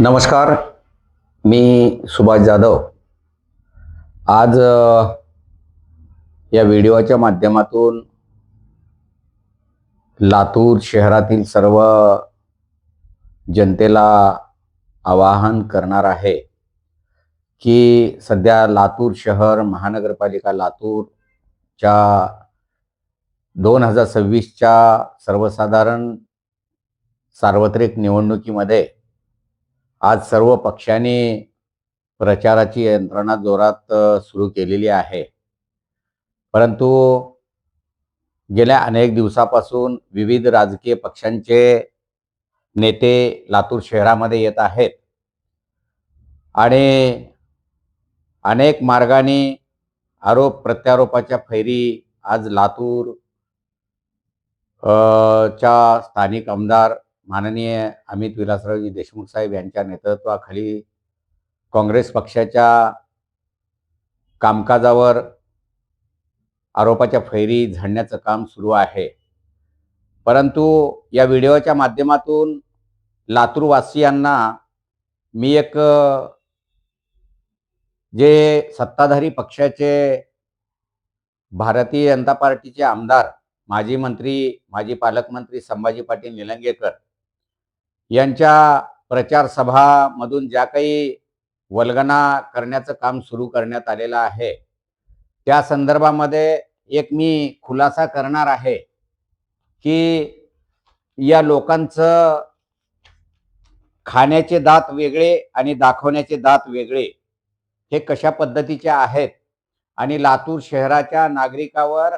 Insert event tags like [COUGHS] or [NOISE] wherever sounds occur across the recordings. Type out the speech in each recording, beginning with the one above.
नमस्कार मी सुभाष जाधव. आज या व्हिडिओच्या माध्यमातून लातूर शहरातील सर्व जनतेला आवाहन करणार आहे की सध्या लातूर शहर महानगरपालिका लातूरच्या दोन हजार सव्वीसच्या सर्वसाधारण सार्वत्रिक निवडणुकीमध्ये आज सर्व पक्षांनी प्रचाराची यंत्रणा जोरात सुरू केलेली आहे. परंतु गेल्या अनेक दिवसापासून विविध राजकीय पक्षांचे नेते लातूर शहरामध्ये येत आहेत. आणि अनेक मार्गाने आरोप प्रत्यारोपाच्या फैरी आज लातूर अ, च्या स्थानिक आमदार माननीय अमित विलासरावजी देशमुख साहेब यांच्या नेतृत्वाखाली काँग्रेस पक्षाच्या कामकाजावर आरोपाच्या फैरी झाडण्याचं काम सुरू आहे. परंतु या व्हिडिओच्या माध्यमातून लातूरवासियांना मी एक जे सत्ताधारी पक्षाचे भारतीय जनता पार्टीचे आमदार माजी मंत्री माजी पालकमंत्री संभाजी पाटील निलंगेकर यांच्या प्रचारसभामधून ज्या काही वल्गना करण्याचं काम सुरू करण्यात आलेलं आहे त्या संदर्भामध्ये एक मी खुलासा करणार आहे की या लोकांचं खाण्याचे दात वेगळे आणि दाखवण्याचे दात वेगळे हे कशा पद्धतीचे आहेत आणि लातूर शहराच्या नागरिकावर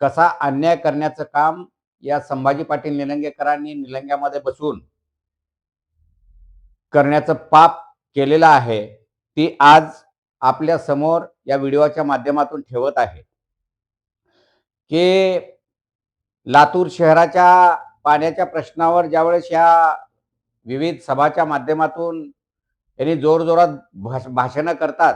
कसा अन्याय करण्याचं काम या संभाजी पाटील निलंगेकरांनी निलंग्यामध्ये बसून करण्याचं पाप केलेलं आहे ती आज आपल्यासमोर या व्हिडिओच्या माध्यमातून ठेवत आहे. की लातूर शहराच्या पाण्याच्या प्रश्नावर ज्यावेळेस या विविध सभाच्या माध्यमातून यांनी जोरजोरात भाष भाषणं करतात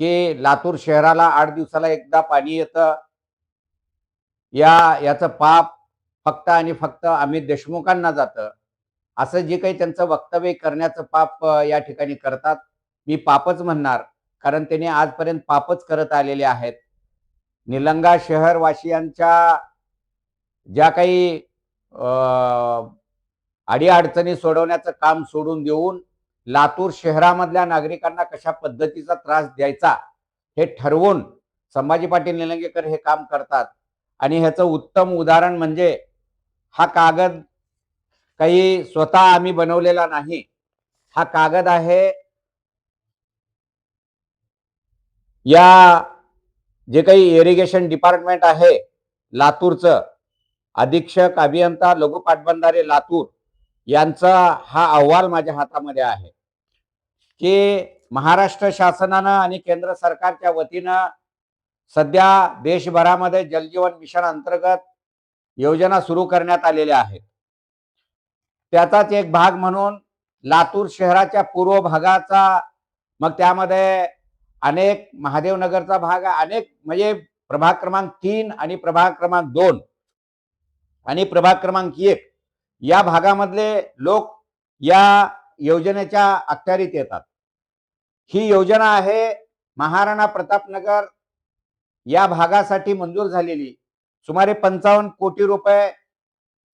की लातूर शहराला आठ दिवसाला एकदा पाणी येतं या याचं पाप फक्त आणि फक्त अमित देशमुखांना जातं असं जे काही त्यांचं वक्तव्य करण्याचं पाप या ठिकाणी करतात मी पापच म्हणणार. कारण त्यांनी आजपर्यंत पापच करत आलेले आहेत. निलंगा शहरवासियांच्या ज्या काही अडीअडचणी सोडवण्याचं काम सोडून देऊन लातूर शहरामधल्या नागरिकांना कशा पद्धतीचा त्रास द्यायचा हे ठरवून संभाजी पाटील निलंगेकर हे काम करतात. आणि ह्याचं उत्तम उदाहरण म्हणजे हा कागद काही स्वतः आम्ही बनवलेला नाही. हा कागद आहे. या जे काही इरिगेशन डिपार्टमेंट आहे लातूरचं अधीक्षक अभियंता लघु पाटबंधारे लातूर यांचा हा अहवाल माझ्या हातामध्ये आहे. की महाराष्ट्र शासनानं आणि केंद्र सरकारच्या वतीनं सध्या देशभरामध्ये जलजीवन मिशन अंतर्गत योजना सुरू करण्यात आलेल्या आहेत. त्याचाच एक भाग म्हणून लातूर शहराच्या पूर्व भागाचा मग त्यामध्ये अनेक महादेवनगरचा भाग आहे अनेक म्हणजे प्रभाग क्रमांक तीन आणि प्रभाग क्रमांक दोन आणि प्रभाग क्रमांक एक. या भागामधले लोक या योजनेच्या अखत्यारीत येतात. ही योजना आहे महाराणा प्रतापनगर या भागासाठी मंजूर झालेली. सुमारे पंचावन्न कोटी रुपये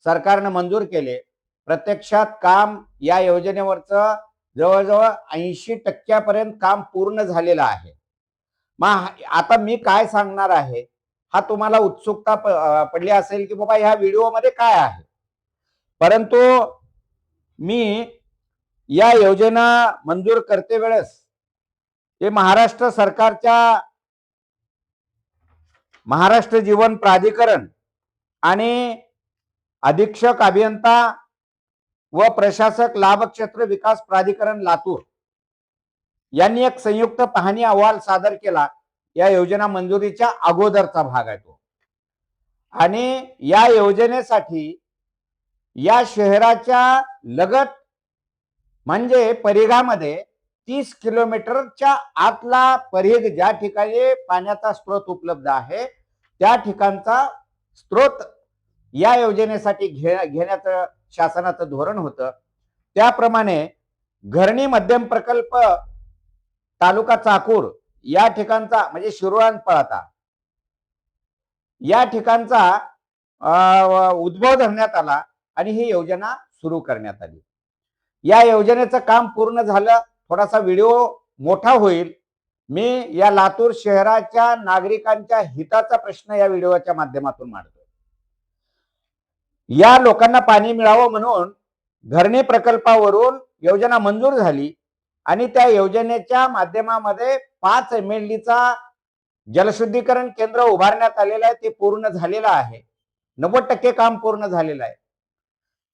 सरकारनं मंजूर केले. प्रत्यक्षात काम या योजनेवरचं जवळजवळ ऐंशी टक्क्यापर्यंत काम पूर्ण झालेलं आहे. मग आता मी काय सांगणार आहे? हा तुम्हाला उत्सुकता पडली असेल की बाबा ह्या व्हिडिओमध्ये काय आहे? परंतु मी या योजना मंजूर करते वेळेस हे महाराष्ट्र सरकारच्या महाराष्ट्र जीवन प्राधिकरण आणि अधीक्षक अभियंता व प्रशासक लाभक्षेत्र विकास प्राधिकरण लातूर. यांनी एक संयुक्त पाहणी अहवाल सादर केला. या योजना मंजुरीच्या अगोदरचा भाग आहे तो. आणि या योजनेसाठी या शहराच्या लगत म्हणजे परिघामध्ये तीस किलोमीटरच्या आतला परिघ ज्या ठिकाणी पाण्याचा स्रोत उपलब्ध आहे त्या ठिकाणचा स्रोत या योजनेसाठी घे घेण्याचं शासनाचं धोरण होतं. त्याप्रमाणे घरणी मध्यम प्रकल्प तालुका चाकूर या ठिकाणचा म्हणजे शिरोळान पळाता. या ठिकाणचा उद्भव धरण्यात आला आणि ही योजना सुरू करण्यात आली. या योजनेचं काम पूर्ण झालं थोडासा व्हिडिओ मोठा होईल. मी या लातूर शहराच्या नागरिकांच्या हिताचा प्रश्न या व्हिडिओच्या माध्यमातून मांडतो. या लोकांना पाणी मिळावं म्हणून धरणे प्रकल्पावरून योजना मंजूर झाली आणि त्या योजनेच्या माध्यमामध्ये पाच एम एल डीचा जलशुद्धीकरण केंद्र उभारण्यात आलेलं आहे ते पूर्ण झालेलं आहे. नव्वद टक्के काम पूर्ण झालेलं आहे.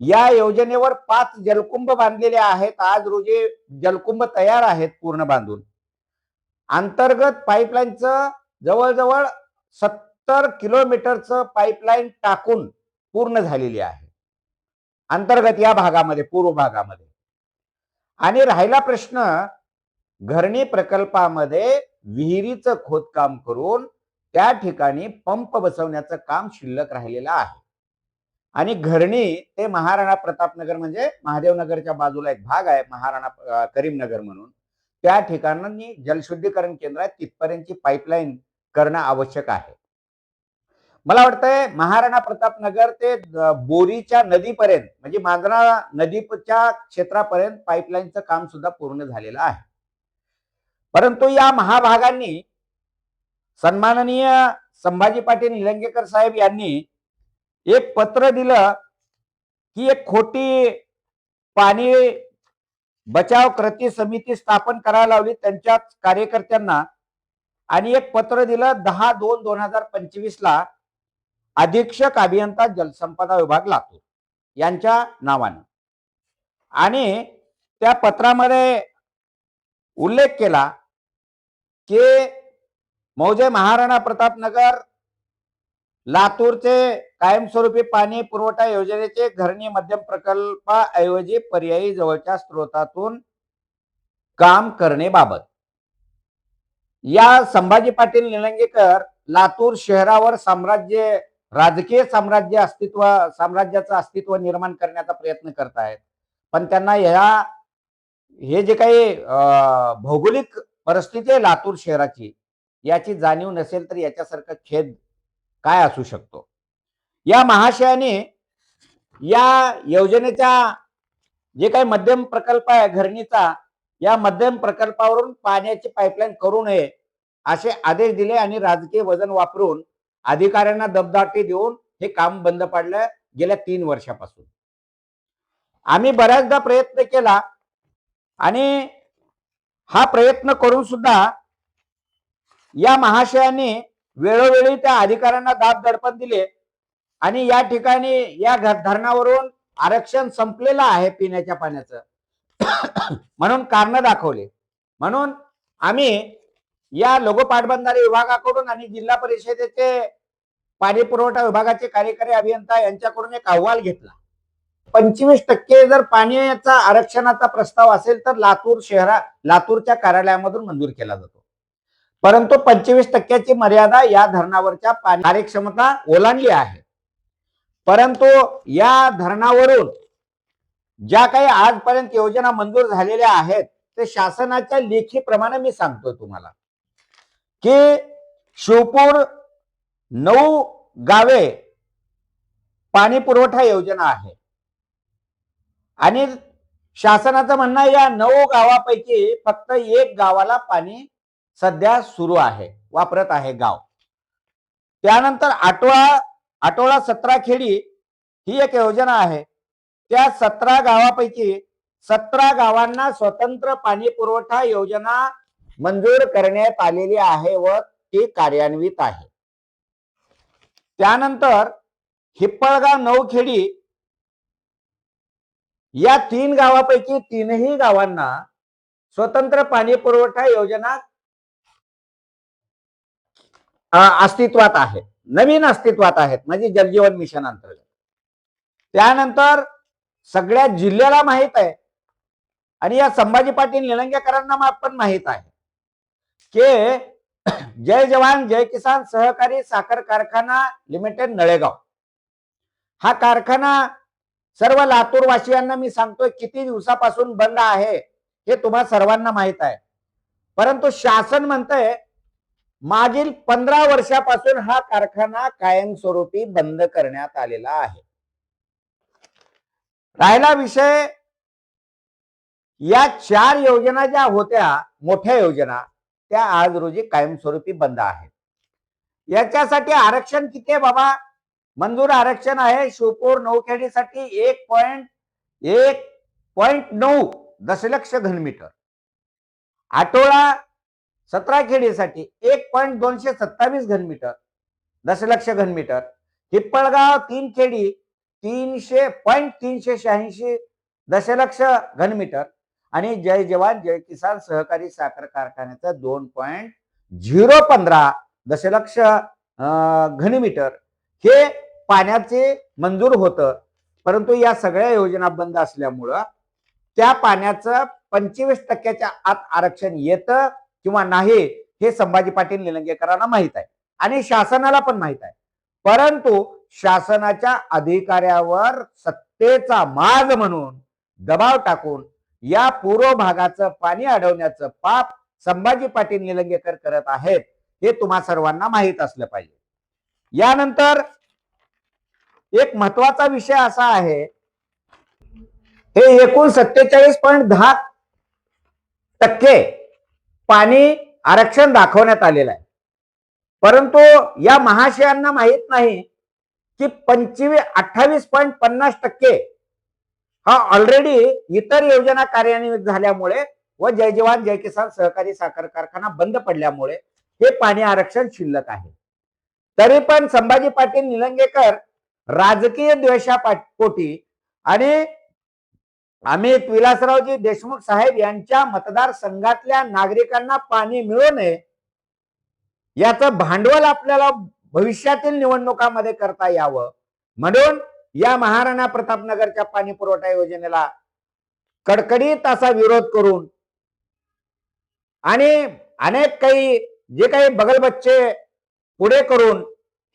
या योजनेवर पाच जलकुंभ बांधलेले आहेत आज रोजी जलकुंभ तयार आहेत पूर्ण बांधून. अंतर्गत पाईपलाईनचं जवळजवळ सत्तर किलोमीटरचं पाईपलाईन टाकून पूर्ण झालेली आहे. अंतर्गत या भागामध्ये पूर्व भागामध्ये. आणि राहिला प्रश्न घरणी प्रकल्पामध्ये विहिरीचं खोदकाम करून त्या ठिकाणी पंप बसवण्याचं काम शिल्लक राहिलेलं आहे. आणि घरणी ते महाराणा प्रतापनगर म्हणजे महादेवनगरच्या बाजूला एक भाग आहे महाराणा करीमनगर म्हणून. त्या ठिकाणी जलशुद्धीकरण केंद्र आहे तिथपर्यंतची पाईपलाईन करणं आवश्यक आहे. मला वाटतंय महाराणा प्रताप नगर ते बोरीच्या नदीपर्यंत म्हणजे मांजरा नदीच्या क्षेत्रापर्यंत पाईपलाईनचं काम सुद्धा पूर्ण झालेलं आहे. परंतु या महाभागांनी सन्माननीय संभाजी पाटील निलंगेकर साहेब यांनी एक पत्र दिलं की एक खोटी पाणी बचाव कृती समिती स्थापन करायला लावली त्यांच्याच कार्यकर्त्यांना आणि एक पत्र दिलं दहा दोन दोन हजार पंचवीस ला अधीक्षक अभियंता जलसंपदा विभाग लातूर यांच्या नावानं. आणि त्या पत्रामध्ये उल्लेख केला की मौजे महाराणा प्रतापनगर लातूरचे कायमस्वरूपी पाणी पुरवठा योजनेचे घरणी मध्यम प्रकल्पाऐवजी पर्यायी जवळच्या स्रोतातून काम करण्याबाबत. या संभाजी पाटील निलंगेकर लातूर शहरावर साम्राज्य राजकीय साम्राज्य अस्तित्व साम्राज्याचं अस्तित्व निर्माण करण्याचा प्रयत्न करत आहेत पण त्यांना ह्या हे जे काही अं, भौगोलिक परिस्थिती आहे लातूर शहराची याची जाणीव नसेल तर याच्यासारखं खेद काय असू शकतो? या महाशयाने या योजनेच्या जे काही मध्यम प्रकल्प आहे घरणीचा या मध्यम प्रकल्पावरून पाण्याची पाईपलाईन करू नये असे आदेश दिले आणि राजकीय वजन वापरून अधिकाऱ्यांना दबदाटी देऊन हे काम बंद पाडलं गेल्या तीन वर्षापासून. आम्ही बऱ्याचदा प्रयत्न केला आणि हा प्रयत्न करून सुद्धा या महाशयांनी वेळोवेळी त्या अधिकाऱ्यांना दाब दडपण दिले आणि या ठिकाणी या धरणावरून आरक्षण संपलेलं आहे पिण्याच्या पाण्याचं. [COUGHS] म्हणून कारण दाखवले. म्हणून आम्ही या लघु पाटबंधारे विभागाकडून आणि जिल्हा परिषदेचे पाणी पुरवठा विभागाचे कार्यकारी अभियंता यांच्याकडून एक अहवाल घेतला. पंचवीस टक्के जर पाण्याचा आरक्षणाचा प्रस्ताव असेल तर लातूर शहरा लातूरच्या कार्यालयामधून मंजूर केला जातो. परंतु पंचवीस टक्क्याची मर्यादा या धरणावरच्या पाणी कार्यक्षमता ओलांडली आहे. परंतु या धरणावरून ज्या काही आजपर्यंत योजना मंजूर झालेल्या आहेत ते शासनाच्या लेखीप्रमाणे मी सांगतो तुम्हाला. की शिवपूर नऊ गावे पाणी पुरवठा योजना आहे. आणि शासनाचं म्हणणं आहे या नऊ गावापैकी फक्त एक गावाला पाणी सध्या सुरू आहे वापरत आहे गाव. त्यानंतर आटोळा आटोळा सतरा खेडी ही एक योजना आहे. त्या सतरा गावापैकी सतरा गावांना स्वतंत्र पाणी पुरवठा योजना मंजूर करण्यात आलेली आहे व ती कार्यान्वित आहे. त्यानंतर हिप्पळगाव नवखेडी या तीन गावापैकी तीनही गावांना स्वतंत्र पाणी पुरवठा योजना अस्तित्वात आहे. नवीन अस्तित्वात आहेत म्हणजे जलजीवन मिशन अंतर्गत. त्यानंतर सगळ्या जिल्ह्याला माहीत आहे आणि या संभाजी पाटील निलंगेकरांना पण माहीत आहे. की जय जवान जय किसान सहकारी साखर कारखाना लिमिटेड नळेगाव. हा कारखाना सर्व लातूरवासियांना मी सांगतोय किती दिवसापासून बंद आहे हे तुम्हा सर्वांना माहीत आहे. परंतु शासन म्हणतंय मागील पंधरा वर्षापासून हा कारखाना कायमस्वरूपी बंद करण्यात आलेला आहे. राहिला विषय या चार योजना ज्या होत्या मोठ्या योजना त्या आज रोजी कायमस्वरूपी बंद आहेत. याच्यासाठी आरक्षण किती आहे बाबा? मंजूर आरक्षण आहे शिवपूर नौखेडीसाठी एक पॉइंट एक पॉइंट नऊ दशलक्ष घनमीटर. आटोळा सतरा खेडीसाठी एक पॉइंट दोनशे सत्तावीस घनमीटर दशलक्ष घनमीटर. हिप्पळगाव तीन खेडी तीनशे पॉइंट तीनशे शहाऐंशी दशलक्ष घनमीटर. आणि जय जवान जय किसान सहकारी साखर कारखान्याचं दोन पॉईंट झिरो पंधरा दशलक्ष अं, घनमीटर हे पाण्याचे मंजूर होतं. परंतु या सगळ्या योजना बंद असल्यामुळं त्या पाण्याचं पंचवीस टक्क्याच्या आत आरक्षण येतं किंवा नाही हे संभाजी पाटील निलंगेकरांना माहीत आहे. आणि शासनाला पण माहीत आहे. परंतु शासनाच्या अधिकाऱ्यावर सत्तेचा माज म्हणून दबाव टाकून या पूर्व भागाचं पाणी अडवण्याचं पाप संभाजी पाटील निलंगेकर करत आहेत हे तुम्हा सर्वांना माहीत असलं पाहिजे. यानंतर एक महत्त्वाचा विषय असा आहे हे एकूण सत्तेचाळीस पॉईंट दहा टक्के पाणी आरक्षण दाखवण्यात आलेलं आहे. परंतु या महाशयांना माहीत नाही की पंचवीस अठ्ठावीस पॉईंट पन्नास टक्के हा ऑलरेडी इतर योजना कार्यान्वित झाल्यामुळे व जय जवान जय किसान सहकारी साखर कारखाना बंद पडल्यामुळे हे पाणी आरक्षण शिल्लक आहे. तरी पण संभाजी पाटील निलंगेकर राजकीय द्वेषापोटी आणि अमित विलासरावजी देशमुख साहेब यांच्या मतदारसंघातल्या नागरिकांना पाणी मिळू नये याचं भांडवल आपल्याला भविष्यातील निवडणुकामध्ये करता यावं. म्हणून या महाराणा प्रतापनगरच्या पाणी पुरवठा योजनेला कडकडीत असा विरोध करून आणि अनेक काही जे काही बगलबच्चे पुढे करून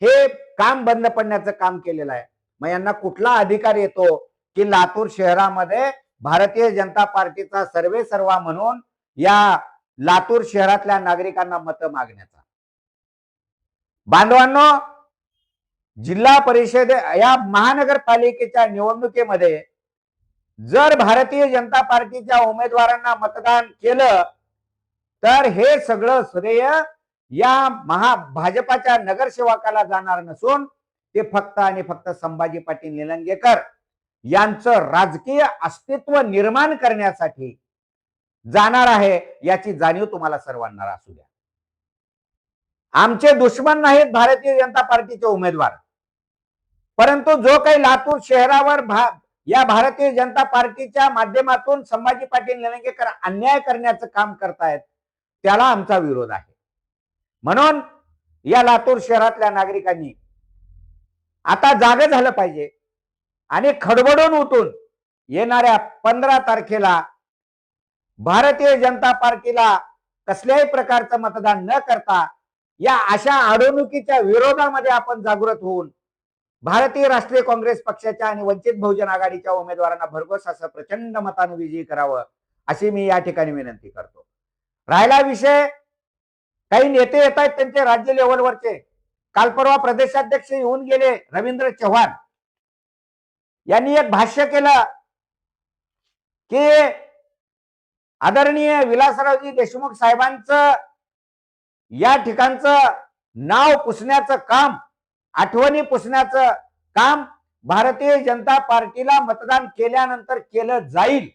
हे काम बंद पडण्याचं काम केलेलं आहे. मग यांना कुठला अधिकार येतो की लातूर शहरामध्ये भारतीय जनता पार्टीचा सर्वे सर्वा म्हणून या लातूर शहरातल्या नागरिकांना मतं मागण्याचा? बांधवांनो जिल्हा परिषद या महानगरपालिकेच्या निवडणुकीमध्ये जर भारतीय जनता पार्टीच्या उमेदवारांना मतदान केलं तर हे सगळं श्रेय या महा भाजपाच्या नगरसेवकाला जाणार नसून ते फक्त आणि फक्त संभाजी पाटील निलंगेकर यांचं राजकीय अस्तित्व निर्माण करण्यासाठी जाणार आहे याची जाणीव तुम्हाला सर्वांना असू द्या. आमचे दुश्मन नाहीत भारतीय जनता पार्टीचे उमेदवार. परंतु जो काही लातूर शहरावर भा या भारतीय जनता पार्टीच्या माध्यमातून संभाजी पाटील निलंगेकर अन्याय करण्याचं काम करतायत त्याला आमचा विरोध आहे. म्हणून या लातूर शहरातल्या नागरिकांनी आता जाग झालं पाहिजे आणि खडबडून उठून येणाऱ्या पंधरा तारखेला भारतीय जनता पार्टीला कसल्याही प्रकारचं मतदान न करता या अशा अडवणुकीच्या विरोधामध्ये आपण जागृत होऊन भारतीय राष्ट्रीय काँग्रेस पक्षाच्या आणि वंचित बहुजन आघाडीच्या उमेदवारांना भरघोस असं प्रचंड मतानं विजयी करावं अशी मी या ठिकाणी विनंती करतो. राहिला विषय काही नेते येत आहेत त्यांचे राज्य लेवलवरचे काल परवा प्रदेशाध्यक्ष येऊन गेले रवींद्र चव्हाण. यांनी एक भाष्य केलं की आदरणीय विलासरावजी देशमुख साहेबांचं या ठिकाणचं नाव पुसण्याचं काम आठवणी पुसण्याचं काम भारतीय जनता पार्टीला मतदान केल्यानंतर केलं जाईल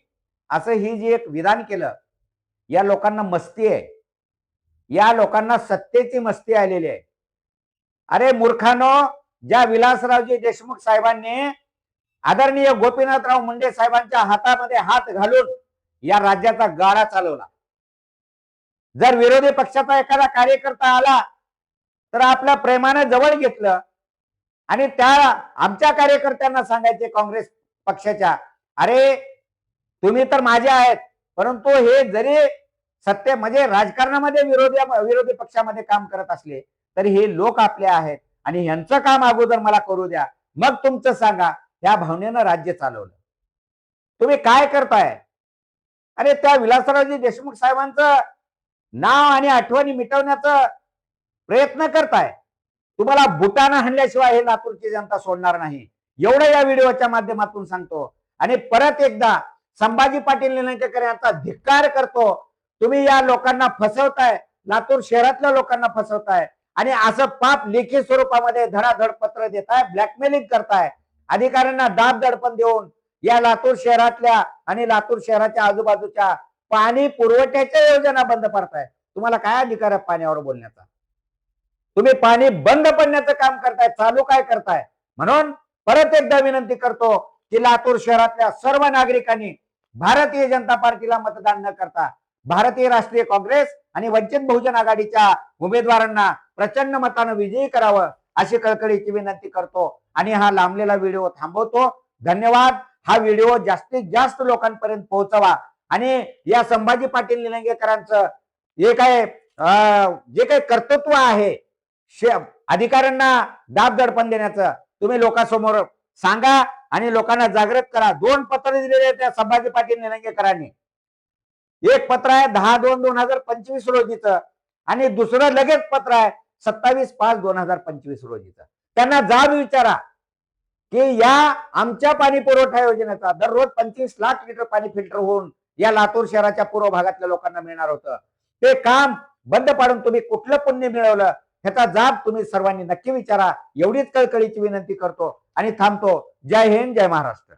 असं ही जी एक विधान केलं या लोकांना मस्ती आहे. या लोकांना सत्तेची मस्ती आलेली आहे. अरे मूर्खानो ज्या विलासरावजी देशमुख साहेबांनी आदरणीय गोपीनाथराव मुंडे साहेबांच्या हातामध्ये हात घालून या राज्याचा गाडा चालवला. जर विरोधी पक्षाचा एखादा कार्यकर्ता आला तर आपल्या प्रेमानं जवळ घेतलं आणि त्या आमच्या कार्यकर्त्यांना सांगायचे काँग्रेस पक्षाच्या अरे तुम्ही तर माझे आहेत परंतु हे जरी सत्य म्हणजे राजकारणामध्ये विरोधी विरोधी पक्षामध्ये काम करत असले तरी हे लोक आपले आहेत आणि यांचं काम अगोदर मला करू द्या. मग तुमचं सांगा. या भावनेनं राज्य चालवलं. तुम्ही काय करताय? अरे त्या विलासरावजी देशमुख साहेबांचं नाव आणि आठवणी मिटवण्याचा प्रयत्न करताय. तुम्हाला बुटानं हाणल्याशिवाय हे लातूरची जनता सोडणार नाही. एवढं या व्हिडिओच्या माध्यमातून सांगतो. आणि परत एकदा संभाजी पाटील निलंगेकर यांचा धिक्कार करतो. तुम्ही या लोकांना फसवताय. लातूर शहरातल्या लोकांना फसवताय. आणि असं पाप लेखी स्वरूपामध्ये धडाधड पत्र देताय ब्लॅकमेलिंग करताय. अधिकाऱ्यांना दाब दडपण देऊन या लातूर शहरातल्या आणि लातूर शहराच्या आजूबाजूच्या पाणी पुरवठ्याच्या योजना बंद करताय तुम्हाला काय अधिकार आहे पाण्यावर बोलण्याचा? तुम्ही पाणी बंद पडण्याचं काम करताय चालू काय करताय? म्हणून परत एकदा विनंती करतो की लातूर शहरातल्या सर्व नागरिकांनी भारतीय जनता पार्टीला मतदान न करता भारतीय राष्ट्रीय काँग्रेस आणि वंचित बहुजन आघाडीच्या उमेदवारांना प्रचंड मतानं विजयी करावं अशी कळकळीची विनंती करतो आणि हा लांबलेला व्हिडिओ थांबवतो. धन्यवाद. हा व्हिडिओ जास्तीत जास्त लोकांपर्यंत पोहोचवा आणि या संभाजी पाटील निलंगेकरांचं जे काय जे काही कर्तृत्व आहे शे- अधिकाऱ्यांना दाब दडपण देण्याचं तुम्ही लोकांसमोर सांगा आणि लोकांना जागृत करा. दोन पत्र दिलेले त्या संभाजी पाटील निलंगेकरांनी. एक पत्र आहे दहा दोन दोन हजार पंचवीस रोजीचं आणि दुसरं लगेच पत्र आहे सत्तावीस पाच दोन हजार पंचवीस रोजीचं. त्यांना जाब विचारा की या आमच्या पाणी पुरवठा योजनेचा दररोज पंचवीस लाख लिटर पाणी फिल्टर होऊन या लातूर शहराच्या पूर्व भागातल्या लोकांना मिळणार होतं. ते काम बंद पाडून तुम्ही कुठलं पुण्य मिळवलं? ह्याचा जाब तुम्ही सर्वांनी नक्की विचारा. एवढीच कळकळीची विनंती करतो आणि थांबतो. जय हिंद जय महाराष्ट्र.